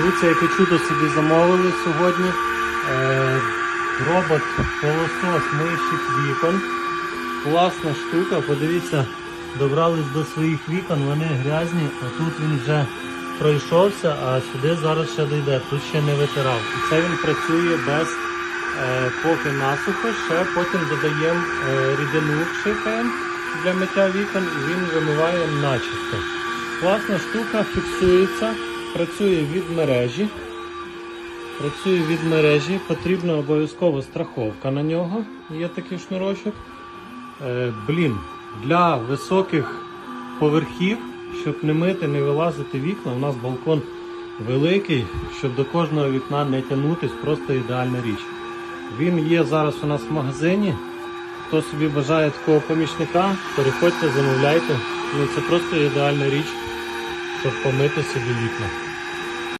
Дивіться, яке чудо собі замовили сьогодні. Е, робот пилосос мийщик вікон. Класна штука, подивіться, добрались до своїх вікон, вони грязні, а тут він вже пройшовся, а сюди зараз ще дійде, тут ще не витирав. І це він працює без е, поки насухо, ще потім додаємо е, рідину пшикаємо для миття вікон і він вимиває начисто. Класна штука, фіксується, працює від мережі. Працює від мережі, потрібна обов'язково страховка на нього. Є такий шнурочок. Е, блін, для високих поверхів, щоб не мити, не вилазити вікна, у нас балкон великий, щоб до кожного вікна не тягнутись, просто ідеальна річ. Він є зараз у нас в магазині. Хто собі бажає такого помічника, переходьте, замовляйте. Ну, це просто ідеальна річ, щоб помити собі вікна.